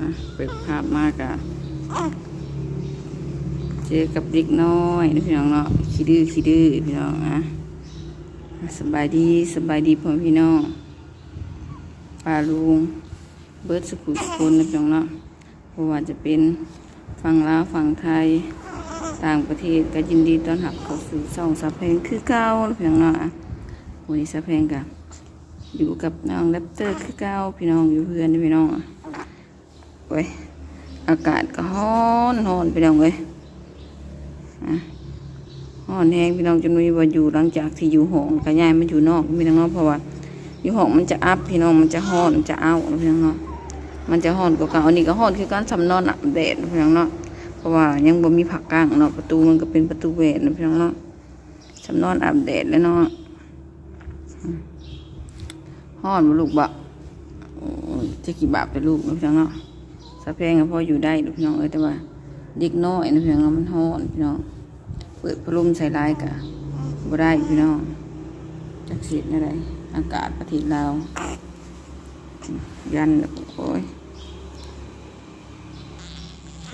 อะเปิดภาพมากอะเจอกับเด็กน้อยนะพี่น้องเนาะขี้ดื้อขี้ดื้อพี่น้องอะสบายดีสบายดีพ่อพี่น้องป้าลุงเบิร์ดสกุลคนนะพี่น้องเนาะเพราะว่าจะเป็นฝั่งลาวฝั่งไทยต่างประเทศก็ยินดีต้อนรับเข้าสู่ช่องสะเพงคือเก่านะพี่น้องเนาะอะวันนี้สะเพงกับอยู่กับน้องแรปเตอร์คือเก่าพี่น้องอยู่เพื่อนพี่น้องอะ โอ้ยอากาศก็ร้อนร้อนไปแล้วเลยอะร้อนแห้งพี่น้องจนมีว่าอยู่หลังจากที่อยู่ห้องก็ย้ายมาอยู่นอกพี่น้องเนาะเพราะว่าอยู่ห้องมันจะอัพพี่น้องมันจะร้อนมันจะเอาพี่น้องเนาะมันจะร้อนกว่าเก่าอันนี้ก็ร้อนคือการสำนอนอาบแดดพี่น้องเนาะเพราะว่ายังบ่มีผักกลางเนาะประตูมันก็เป็นประตูเวทนะพี่น้องเนาะสำนอนอาบแดดแล้วเนาะฮ้อนบ่ลูกบะจะกี่บาทไปลูกนะพี่น้องเนาะ สะแพงก็พออยู่ได้พี่น้องเอ้แต่ว่าเด็กน้อยนะพี่น้องมันห้อนพี่น้องเปิดพัดลมใส่ลายกะบ่ได้พี่น้องจักเสียดอะไรอากาศประเทศลาวยันโอ้ยแพ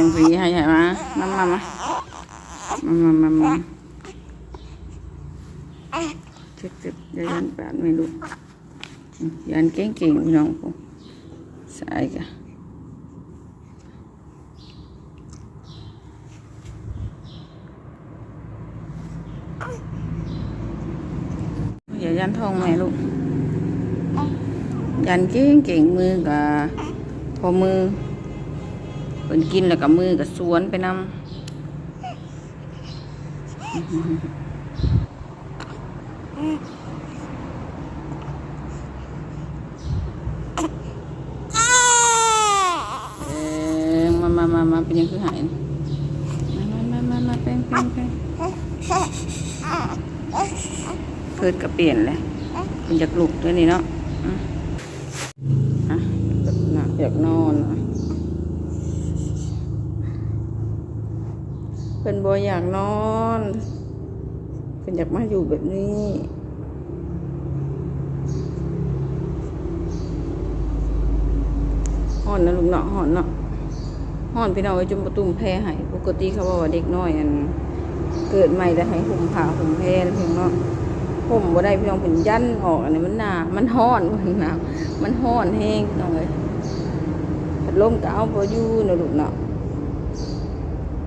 งพี่ให้ใหญ่มามามามามามามาเจ็บเจ็บยันปานไม่รู้ยันเก่งๆพี่น้องกูใส่ยกะ ย่ายันทองแม่ลูก ยันเก่งเก่งมือกับพอมือเป็นกินแล้วกับมือกับสวนไปนำเออมามามามาเป็นยังคือหายมามามามาแป้งแป้งแป้ง เกิดก็เปลี่ยนเลยเป็นจากลูกด้วยนี่เนาะอะอะหนักอยากนอนเป็นบัวอยากนอนเป็นอยากมาอยู่แบบนี้ห่อนนะลูกเนาะห่อนเนาะห่อนพี่น้องไอ้จุ่มประตุ่มแพรให้ปกติเขาบอกว่าเด็กน้อยอัน เกิดใหม่แต่ให้ห่มผ้าห่มแพรนะพี่น้องเนาะ ผมบ่ได้พี่น้องเป็นยันออกอันนี้มันหนามันห้อนมันหนาวมันห้อนแห้งพี่น้องเลยพัดลมก็เอาพออยู่นะลูกเนาะ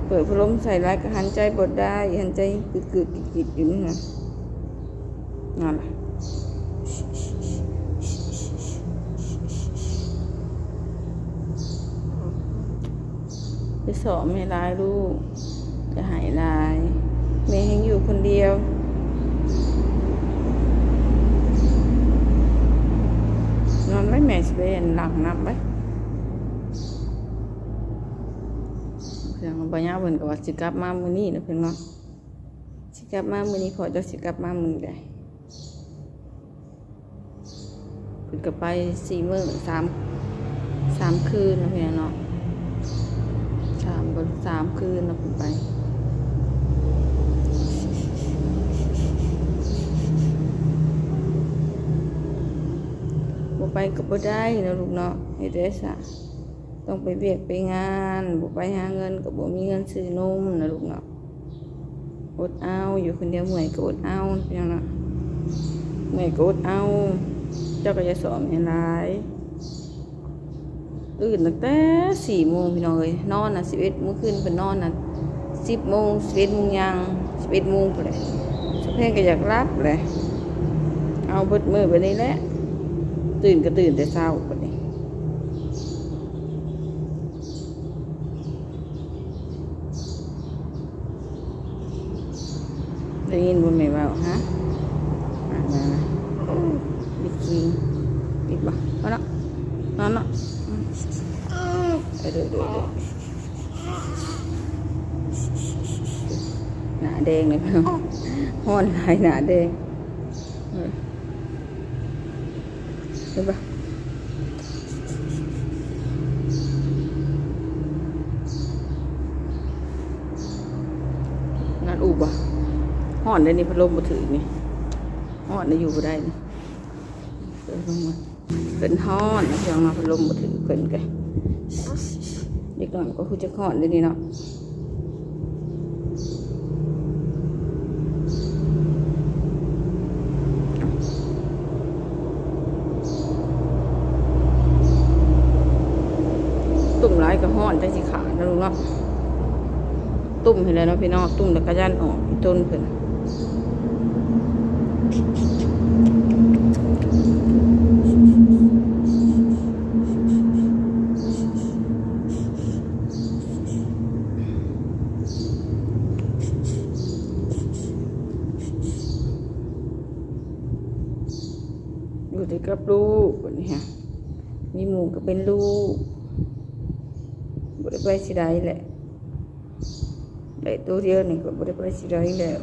เปิดพัดลมใส่ไรก็หันใจบดได้หันใจกึกกึกกิดอยู่นี่นะนั่นแหละจะสอนไม่ร้ายลูก จะหายลายแม่ยังอยู่คนเดียว นอนไว้แม่สิไปเห็นหลังนับไว้เพียงปัญญาเพิ่นก็ว่าสิกลับมามื้อนี้นะเพิ่นเนาะสิกลับมามื้อนี้พอจะสิกลับมามื้อใดเพิ่นก็ไปสี่มื้อสามสามคืนนะเพิ่นเนาะสามบนสามคืนนะเพิ่นไป ไปก็บ่ได้นะลูกเนาะเฮ็ดได้ซะต้องไปเวียกไปงานบ่ไปหาเงินก็บ่มีเงินซื้อนมนะลูกเนาะอดเอาอยู่คนเดียวเมื่อยก็อดเอาเพียงเนาะเมื่อยก็อดเอา เจ้าก็จะสอนให้หลายตื่นตั้งแต่สี่โมงพี่น้องเอ้ยนอนนะสิบเอ็ดมื้อคืนเป็นนอนนะสิบโมงสิบเอ็ดโมงยังสิบเอ็ดโมงไปเลยสักเพลงก็อยากรับเลยเอาเบิดมือไปนี่แหละ ตื่นก็ตื่นแต่เช้าปนี้ได้ยินบ่แม่เว่าฮะมามามาบิ๊กคิงบิ๊กบ่เอาเนาะนอนเนาะเดี๋ยวเดี๋ยวเดี๋ยวหนาแดงเลยพี่น้องห้อนลายหนาแดง เห็นปะงานอูบอะห่อนได้นี่พัดลมมาถือนี่ห่อนได้อยู่ได้นี่เดินลงมาเพิ่นฮ้อนนะพี่น้องเนาะพัดลมบ่ถือเพิ่นกันเด็กน้อยก็คือจะฮ้อนเลยนี่เนาะตุ่มร้ายก็ฮ้อนใจสิขาดนะลุง เนาะตุ่มเห็นแล้วเนาะพี่น้องตุ่มแล้วก็ยันออกต้นเพิ่นอยู่แต่กับลูกนนี้ฮะมีหมูก็เป็นลูก ไปสิได้แหละได้ตัวเดียวนี่ก็บริไปสิได้แล้ว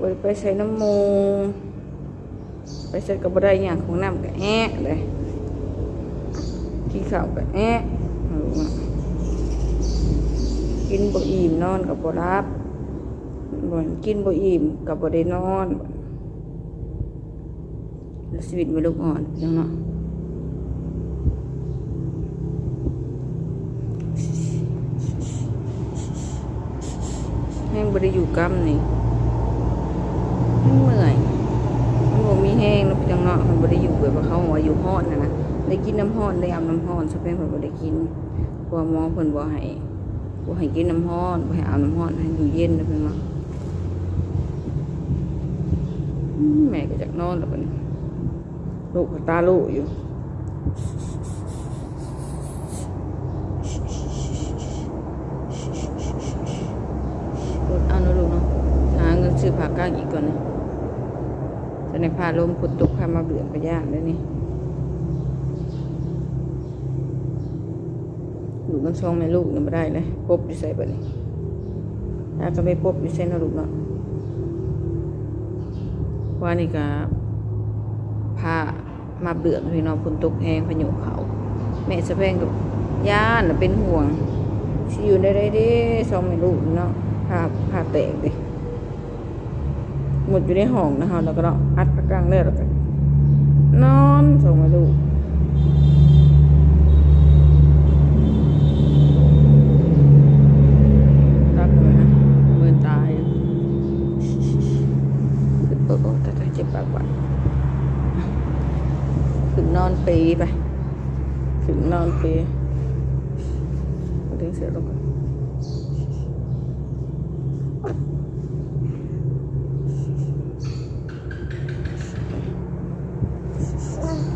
บริไปใส่น้ำมูกไปใส่กับบได้อย่างของน้ำก็แอะเลยกินข้าวก็แอะกอะกินบ่อิ่มนอนกับบ่รับบ่นกินบ่อิ่มกับบ่ได้นอนแล้วชีวิตไม่ลูกอ่อนจังเนาะ แห้งบริอยู่กำนี่แห้งเมื่อยมันบ่มีแห้งแล้วจังเนาะมันบริอยู่แบบว่าเขาหัวอยู่ห้อนนะนะได้กินน้ำห้อนได้อาบน้ำห้อนสเปนเพิ่นบ่ได้กินเพราะว่าหมอเพิ่นบ่ให้บ่ให้กินน้ำห้อนบ่ให้อาบน้ำห้อนให้อยู่เย็นนะเพิ่นว่าแม่ก็จักนอนแล้วเพิ่นลูกกับตาลูกอยู่รถเอานะลูกเนาะหาเงินซื้อ ผ้ากางอีกก่อนนะจะในผ้าลมฝนตกผ้ามาเบื่อไปยากเลยนี่ลูกมันช่องไม่ลูกนี่ไม่ได้เลยปบอยู่ใส่แบบนี้ถ้าก็ไม่ปบอยู่ใส่นะลูกเนาะว่านี่ก็ผ้ามาเบื่อพี่น้องฝนตกแห้งพายุเขาแม่สะแพงกับย่านเป็นห่วงสิอยู่ได้ได้เด้สองไม่ลูกเนาะผ้าผ้าแตกดิ หมดอยู่ในห้องนะฮะแล้วก็เนาอัดกกลางเลยแล้วก็นอนสองม่ลูรักไหมฮะเมือนตายอะคือโอ้โอ้แต่เจ็บปากว่ะขึ้นนอนปีไป ขึ้นนอนปีดึงเสือลงก่อน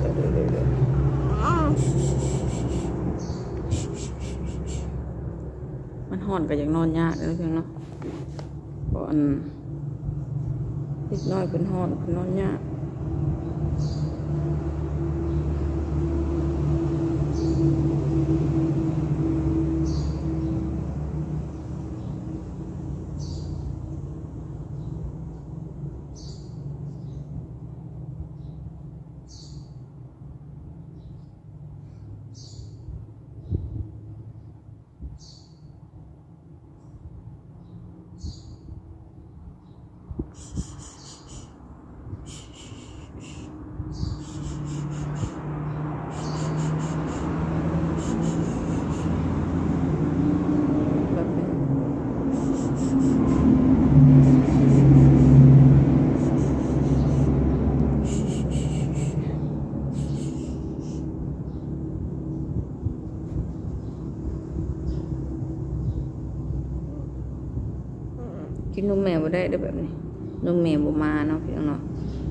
เดี๋ยวเดี๋ยวเดี๋ยวเดี๋ยวมัน ห่อนก็ยังนอนยากเลยเพียงเนาะก่อนนเล็กน้อยเป็นห่อนเป็นนอนยาก ได้ด้อแบบนี้นุ่มเมวบ่มาเนาะพี่น้องเนาะ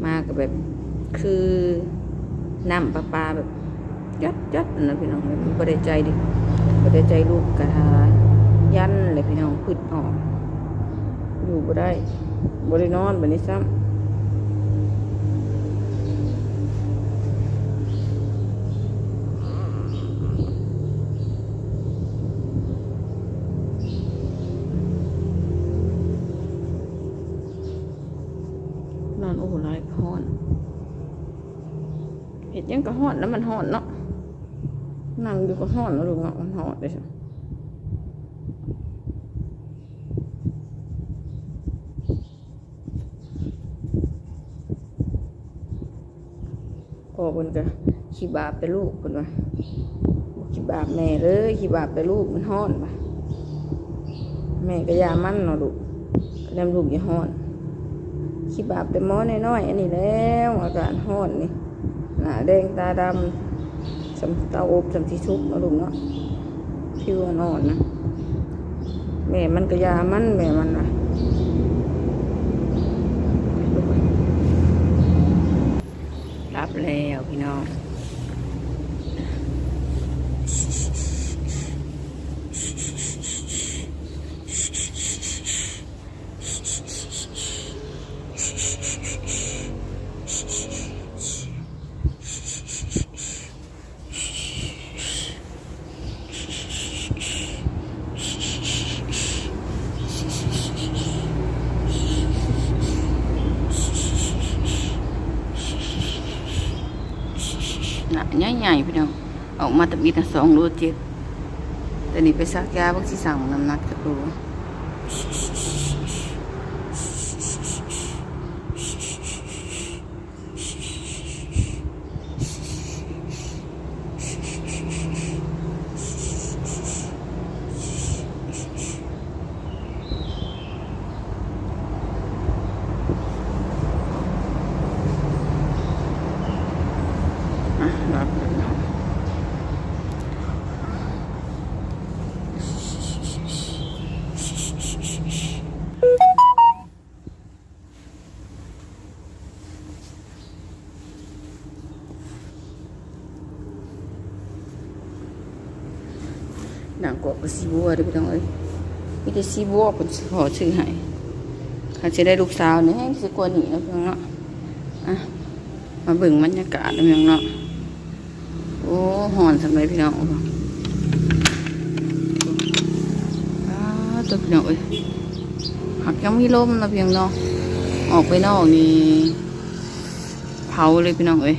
มากับแบบคือน้ำปลาปลาแบบจัดจัดๆนะพี่น้องแบบบ่ได้ใจดิบ่ได้ใจลูกกะยันเลยพี่น้องพืดออกอยู่บ่ได้บริโนอนบัดนี้ซ้ำ โอ้หลายฮ้อนเห็ดยังก็ฮ้อนแล้วมันฮ้อนเนาะนั่งอยู่ก็ฮ้อนแล้วลูกเนาะมันฮ้อนเลยใช่เพิ่นก็ขี้บาปแต่ลูกเพิ่นว่าขี้บาปแม่เลยขี้บาปแต่ลูกมันฮ้อนว่ะแม่ก็ยามันเนาะลูกก็นำลูกอย่าฮ้อน ขี้บาปแต่หมอน้อยๆอันนี้แล้วอาการฮ้อนนี่หน้าแดงตาดำสำเตาอบสำที่ทุบมาลุงเนาะผิวอ่อนนะแม่มันก็ยามันแม่มันนะรับแล้วพี่น้อง ใหญ่ๆพี่น้องออกมาตะบีนะสองโลเจ็ดแต่นี่ไปซักยาบางสิสั่งน้ำหนักจะรู้อะรับแล้วเนาะหนัง กับสีบัวด้อพี่น้องเอ้ยมีแต่ซีบัวเป็นขอชื่อให้เขาจะได้ลูกสาวเนี่ยให้สิกว่านี้แล้วพี่น้องเนาะอะมาเบิ่งบรรยากาศแล้วพี่น้องเนาะโอ้หอนสำหรับพี่น้องอ้าตัวพี่น้องเอ้ยหักยังมีลมนะพี่น้องเนาะออกไปนอกนี่เผาเลยพี่น้องเอ้ย